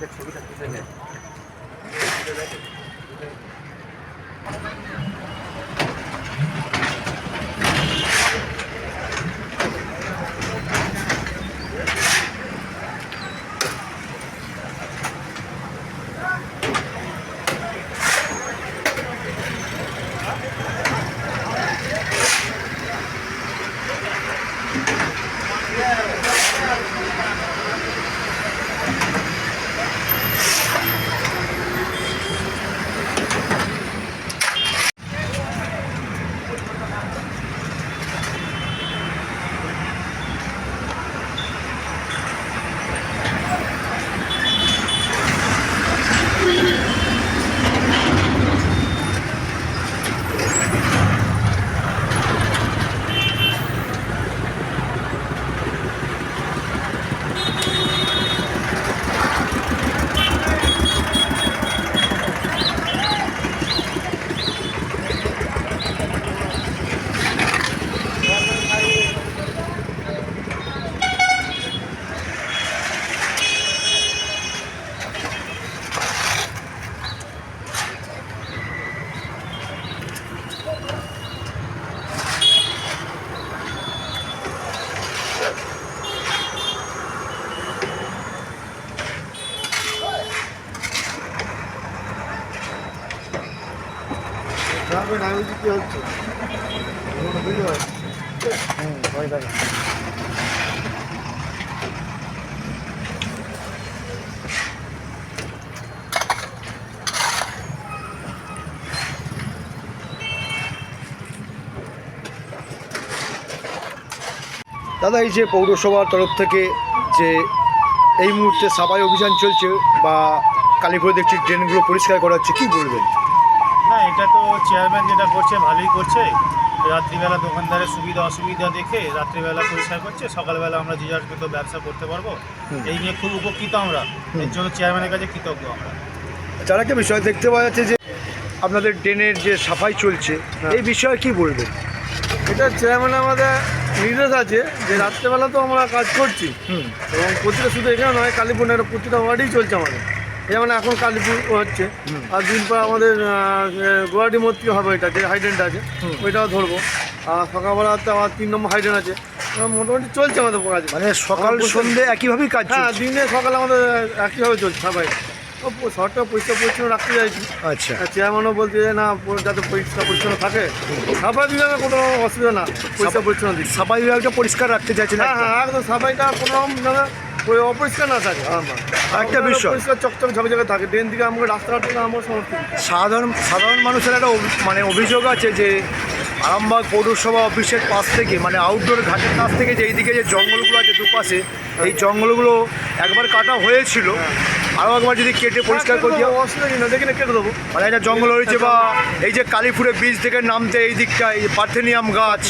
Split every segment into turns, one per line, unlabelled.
কেবল থেকে
আমি কি হচ্ছে?
দাদা, এই যে পৌরসভার তরফ থেকে যে এই মুহূর্তে সাফাই অভিযান চলছে বা কালীপুরে দেখছি ড্রেনগুলো পরিষ্কার করা হচ্ছে, কী বলবেন?
এটা তো চেয়ারম্যান যেটা করছে ভালোই করছে। রাত্রিবেলা দোকানদারের সুবিধা অসুবিধা দেখে রাত্রিবেলা পরিষ্কার করছে সকালবেলা আমরা যে যার মতো ব্যবসা করতে পারব। এই নিয়ে খুব উপকৃত আমরা। এর জন্য চেয়ারম্যানের কাছে কৃতজ্ঞ আমরা।
তার একটা বিষয় দেখতে পাওয়া যাচ্ছে যে আপনাদের ড্রেনের যে সাফাই চলছে এই বিষয়ে কি বলবেন?
এটা চেয়ারম্যান আমাদের নির্দেশ আছে যে রাত্রেবেলা তো আমরা কাজ করছি।
হুম।
এবং প্রতিটা শুধু এখানে নয় কালীপুর নয়, প্রতিটা ওয়ার্ডেই চলছে আমাদের। যেমন এখন কালীপুর হচ্ছে আর দিন পর আমাদের গুয়াহাটি মূর্তি হবে এটা যে হাইডেন্ট আছে ওইটাও ধরবো। আর সকালবেলা তো আমার তিন নম্বর হাইডেন্ট আছে মোটামুটি চলছে আমাদের কাজ।
মানে সকাল
আমার
সন্ধে একইভাবেই কাজ
হ্যাঁ দিনে সকালে আমাদের একইভাবে চলছে সবাই। শহরটা পরিষ্কার পরিচ্ছন্ন রাখতে চাইছি।
আচ্ছা।
চেয়ারম্যানও বলতে যে না যাতে পরিষ্কার পরিচ্ছন্ন থাকে। সাফাই বিভাগে কোনো অসুবিধা না পরিষ্কার পরিচ্ছন্ন দিক।
সাফাই বিভাগটা পরিষ্কার রাখতে চাইছেন
হ্যাঁ। হ্যাঁ একদম সাফাইটা কোনো রকম অপরিষ্কার না থাকে। একটা
আরেকটা বিষয়।
পরিষ্কার চকচক জায়গায় থাকে। ড্রেন দিকে আমাকে রাস্তাঘাট থেকে আমার সমস্ত
সাধারণ সাধারণ মানুষের একটা মানে অভিযোগ আছে যে আরামবাগ পৌরসভা অফিসের পাশ থেকে মানে আউটডোর ঘাটের কাছ থেকে যে এইদিকে যে জঙ্গলগুলো আছে দুপাশে এই জঙ্গলগুলো একবার কাটা হয়েছিল। আরও একবার যদি কেটে পরিষ্কার করে দেওয়া
অসুবিধা কি না দেখি না কেটে দেবো।
মানে এটা জঙ্গল হয়েছে বা এই যে কালীপুরে বীজ থেকে নামতে এই দিকটা এই পার্থেনিয়াম গাছ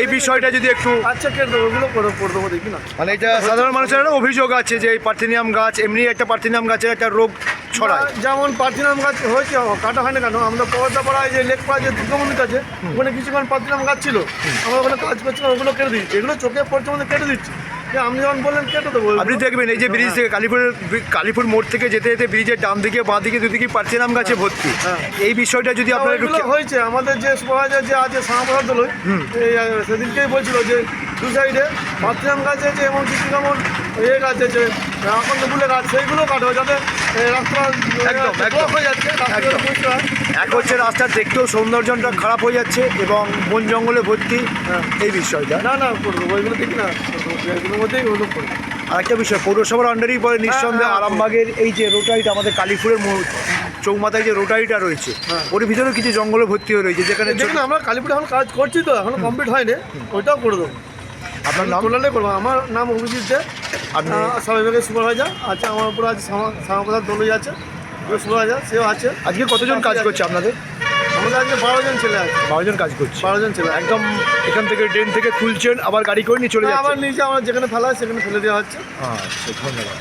এই বিষয়টা যদি একটু
আচ্ছা কেটে দেবো ওগুলো করে দেবো দেখি না।
মানে এটা সাধারণ মানুষের একটা অভিযোগ আছে যে এই পার্থেনিয়াম গাছ এমনি একটা পার্থেনিয়াম গাছের একটা রোগ ছড়ায়।
যেমন পার্থেনিয়াম গাছ হয়েছে কাটা হয় না কেন? আমরা পর্দাপাড়ায় যে লেক লেকপাড়া যে দুর্গা মন্দির আছে ওখানে কিছুক্ষণ পাতিনাম গাছ ছিল। আমরা ওখানে কাজ করছিলাম ওগুলো কেটে দিচ্ছি। এগুলো চোখে পড়ছে আমাদের কেটে দিচ্ছি। আপনি যখন বললেন কেটে দেবো।
আপনি দেখবেন এই যে ব্রিজ থেকে কালীপুর কালীপুর মোড় থেকে যেতে যেতে ব্রিজের ডান দিকে বাঁ দিকে দুদিকে পার্সেনাম গাছে ভর্তি।
হ্যাঁ।
এই বিষয়টা যদি আপনার একটু
হয়েছে। আমাদের যে যে আছে শ্যামাপ্রসাদ দলই এই আহ, সেদিনকেই বলছিল যে দু সাইডে পাতিনাম গাছে যে এমন কিছু যেমন ইয়ে গাছ আছে তো ফুলের গাছ সেইগুলো কাটবে যাতে হয়ে হয়
এক হচ্ছে রাস্তা দেখতেও সৌন্দর্যটা খারাপ হয়ে যাচ্ছে এবং বন জঙ্গলে ভর্তি।
হ্যাঁ।
এই বিষয়টা।
না না করব ওইগুলো ঠিক না। এগুলোর মধ্যেই ওগুলো করব।
আরেকটা বিষয় পৌরসভার আন্ডারেই পরে নিঃসন্দেহে
হ্যাঁ,
আরামবাগের এই যে রোটারিটা আমাদের কালীপুরের চৌমাথায় যে রোটারিটা রয়েছে
হ্যাঁ।
ওর ভিতরেও কিছু জঙ্গলে ভর্তি হয়ে রয়েছে যেখানে
দেখুন আমরা কালীপুরে এখন কাজ করছি তো এখনও কমপ্লিট হয়নি ওইটাও করে দেবো।
আপনার নাম?
টোটালে করব। আমার নাম অভিজিৎ দে।
আপনি?
স্বাভাবিকের সুপারভাইজার। আছে আমার উপরে আছে শ্যামাপ্রসাদ দলই আছে। সুপারভাইজার সেও আছে।
আজকে কতজন কাজ করছে আপনাদের?
আমাদের আজকে বারো জন ছেলে আছে।
বারো জন কাজ করছে।
বারো জন ছেলে
একদম এখান থেকে ট্রেন থেকে তুলছেন আবার গাড়ি করে নিয়ে চলে
আবার
যাচ্ছে
নিচে আমরা যেখানে ফেলা হয় সেখানে ফেলে দেওয়া হচ্ছে।
আচ্ছা ধন্যবাদ।